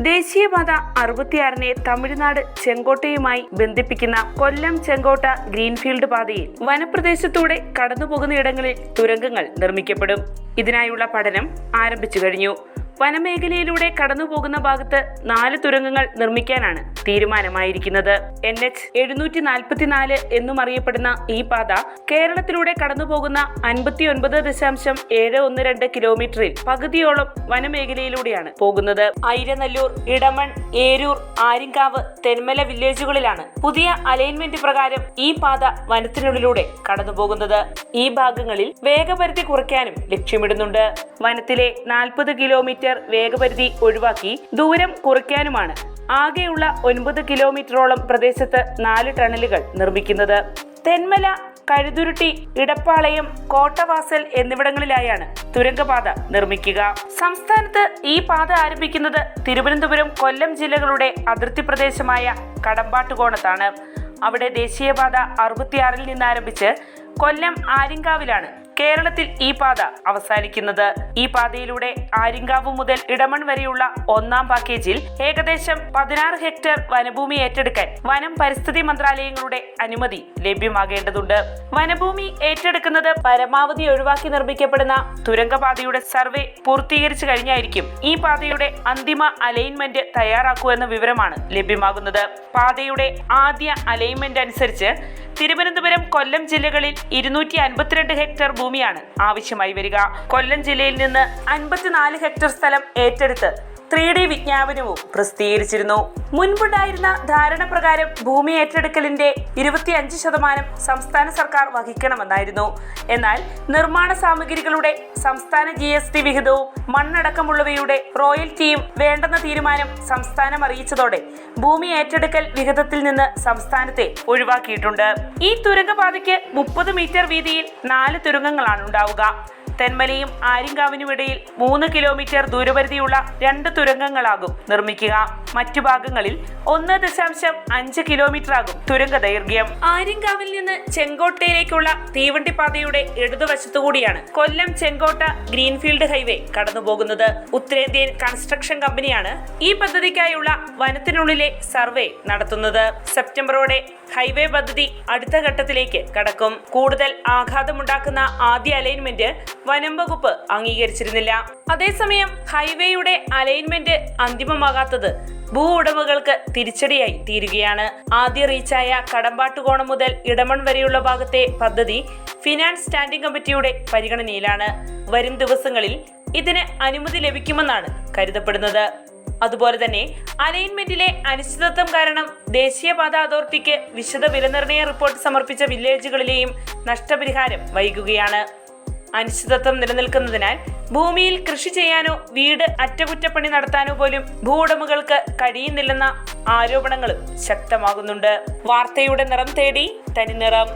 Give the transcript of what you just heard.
ദേശീയപാത അറുപത്തിയാറിനെ തമിഴ്നാട് ചെങ്കോട്ടയുമായി ബന്ധിപ്പിക്കുന്ന കൊല്ലം ചെങ്കോട്ട ഗ്രീൻഫീൽഡ് പാതയിൽ വനപ്രദേശത്തൂടെ കടന്നുപോകുന്ന ഇടങ്ങളിൽ തുരങ്കങ്ങൾ നിർമ്മിക്കപ്പെടും. ഇതിനായുള്ള പഠനം ആരംഭിച്ചു കഴിഞ്ഞു. വനമേഖലയിലൂടെ കടന്നുപോകുന്ന ഭാഗത്ത് നാല് തുരങ്കങ്ങൾ നിർമ്മിക്കാനാണ് തീരുമാനമായിരിക്കുന്നത്. എൻ എച്ച് എഴുന്നൂറ്റി നാൽപ്പത്തിനാല് എന്നും അറിയപ്പെടുന്ന ഈ പാത കേരളത്തിലൂടെ കടന്നുപോകുന്ന അൻപത്തി ഒൻപത് ദശാംശം ഏഴ് ഒന്ന് രണ്ട് കിലോമീറ്ററിൽ പകുതിയോളം വനമേഖലയിലൂടെയാണ് പോകുന്നത്. ഐരനല്ലൂർ ഇടമൺ ഏരൂർ ആര്യങ്കാവ് തെന്മല വില്ലേജുകളിലാണ് പുതിയ അലൈൻമെന്റ് പ്രകാരം ഈ പാത വനത്തിനുള്ളിലൂടെ കടന്നുപോകുന്നത്. ഈ ഭാഗങ്ങളിൽ വേഗപരിധി കുറയ്ക്കാനും ലക്ഷ്യമിടുന്നുണ്ട്. വനത്തിലെ നാൽപ്പത് കിലോമീറ്റർ വേഗപരിധി ഒഴിവാക്കി ദൂരം കുറയ്ക്കാനുമാണ് ആകെയുള്ള ഒൻപത് കിലോമീറ്ററോളം പ്രദേശത്ത് നാല് ടണലുകൾ നിർമ്മിക്കുന്നത്. തെന്മല കഴുതുരുട്ടി ഇടപ്പാളയം കോട്ടവാസൽ എന്നിവിടങ്ങളിലായാണ് തുരങ്കപാത നിർമ്മിക്കുക. സംസ്ഥാനത്ത് ഈ പാത ആരംഭിക്കുന്നത് തിരുവനന്തപുരം കൊല്ലം ജില്ലകളുടെ അതിർത്തി പ്രദേശമായ കടമ്പാട്ടുകോണത്താണ്. അവിടെ ദേശീയപാത അറുപത്തിയാറിൽ നിന്നാരംഭിച്ച് കൊല്ലം ആര്യങ്കാവിലാണ് കേരളത്തിൽ ഈ പാത അവസാനിക്കുന്നത്. ഈ പാതയിലൂടെ ആര്യങ്കാവ് മുതൽ ഇടമൺ വരെയുള്ള ഒന്നാം പാക്കേജിൽ ഏകദേശം പതിനാറ് ഹെക്ടർ വനഭൂമി ഏറ്റെടുക്കാൻ വനം പരിസ്ഥിതി മന്ത്രാലയങ്ങളുടെ അനുമതി ലഭ്യമാകേണ്ടതുണ്ട്. വനഭൂമി ഏറ്റെടുക്കുന്നത് പരമാവധി ഒഴിവാക്കി നിർമ്മിക്കപ്പെടുന്ന തുരങ്കപാതയുടെ സർവേ പൂർത്തീകരിച്ചു കഴിഞ്ഞായിരിക്കും ഈ പാതയുടെ അന്തിമ അലൈൻമെന്റ് തയ്യാറാക്കുമെന്ന വിവരമാണ് ലഭ്യമാകുന്നത്. പാതയുടെ ആദ്യ അലൈൻമെന്റ് അനുസരിച്ച് തിരുവനന്തപുരം കൊല്ലം ജില്ലകളിൽ ഇരുന്നൂറ്റി അൻപത്തിരണ്ട് ഹെക്ടർ ഭൂമിയാണ്. ആവശ്യമായി വരിക. കൊല്ലം ജില്ലയിൽ നിന്ന് അൻപത്തിനാല് ഹെക്ടർ സ്ഥലം ഏറ്റെടുത്ത് ത്രീ ഡി വിജ്ഞാപനവും പ്രസിദ്ധീകരിച്ചിരുന്നു. മുൻപുണ്ടായിരുന്ന ധാരണ പ്രകാരം ഭൂമി ഏറ്റെടുക്കലിന്റെ ഇരുപത്തിയഞ്ച് ശതമാനം സംസ്ഥാന സർക്കാർ വഹിക്കണമെന്നായിരുന്നു. എന്നാൽ നിർമ്മാണ സാമഗ്രികളുടെ സംസ്ഥാന ജി എസ് ടി വിഹിതവും മണ്ണടക്കമുള്ളവയുടെ റോയൽറ്റിയും വേണ്ടെന്ന തീരുമാനം സംസ്ഥാനം അറിയിച്ചതോടെ ഭൂമി ഏറ്റെടുക്കൽ വിഹിതത്തിൽ നിന്ന് സംസ്ഥാനത്തെ ഒഴിവാക്കിയിട്ടുണ്ട്. ഈ തുരങ്കപാതയ്ക്ക് മുപ്പത് മീറ്റർ വീതിയിൽ നാല് തുരങ്കങ്ങളാണ് ഉണ്ടാവുക. തെന്മലയും ആര്യങ്കാവിനും ഇടയിൽ മൂന്ന് കിലോമീറ്റർ ദൂരപരിധിയുള്ള രണ്ട് തുരങ്കങ്ങളാകും നിർമ്മിക്കുക. മറ്റു ഭാഗങ്ങളിൽ ഒന്ന് ദശാംശം അഞ്ച് കിലോമീറ്റർ ആകും തുരങ്ക ദൈർഘ്യം ആര്യങ്കാവിൽ നിന്ന് ചെങ്കോട്ടയിലേക്കുള്ള തീവണ്ടിപ്പാതയുടെ ഇടതുവശത്തുകൂടിയാണ് കൊല്ലം ചെങ്കോട്ട ഗ്രീൻഫീൽഡ് ഹൈവേ കടന്നുപോകുന്നത്. ഉത്തരേന്ത്യൻ കൺസ്ട്രക്ഷൻ കമ്പനിയാണ് ഈ പദ്ധതിക്കായുള്ള വനത്തിനുള്ളിലെ സർവേ നടത്തുന്നത്. സെപ്റ്റംബറോടെ ഹൈവേ പദ്ധതി അടുത്ത ഘട്ടത്തിലേക്ക് കടക്കും. കൂടുതൽ ആഘാതമുണ്ടാക്കുന്ന ആദ്യ അലൈൻമെന്റ് വനം വകുപ്പ് അംഗീകരിച്ചിരുന്നില്ല. അതേസമയം ഹൈവേയുടെ അലൈൻമെന്റ് അന്തിമമാകാത്തത് ഭൂ ഉടമകൾക്ക് തിരിച്ചടിയായി തീരുകയാണ്. ആദ്യ റീച്ചായ കടമ്പാട്ടുകോണം മുതൽ ഇടമൺ വരെയുള്ള ഭാഗത്തെ പദ്ധതി ഫിനാൻസ് സ്റ്റാൻഡിംഗ് കമ്മിറ്റിയുടെ പരിഗണനയിലാണ്. വരും ദിവസങ്ങളിൽ ഇതിന് അനുമതി ലഭിക്കുമെന്നാണ് കരുതപ്പെടുന്നത്. അതുപോലെ തന്നെ അലൈൻമെന്റിലെ അനിശ്ചിതത്വം കാരണം ദേശീയപാത അതോറിറ്റിക്ക് വിശദ വിലനിർണയ റിപ്പോർട്ട് സമർപ്പിച്ച വില്ലേജുകളിലെയും നഷ്ടപരിഹാരം വൈകുകയാണ്. അനിശ്ചിതത്വം നിലനിൽക്കുന്നതിനാൽ ഭൂമിയിൽ കൃഷി ചെയ്യാനോ വീട് അറ്റകുറ്റപ്പണി നടത്താനോ പോലും ഭൂവുടമകൾക്ക് കഴിയുന്നില്ലെന്ന ആരോപണങ്ങളും ശക്തമാകുന്നുണ്ട്. വാർത്തയുടെ നിറം തേടി തനിനിറം.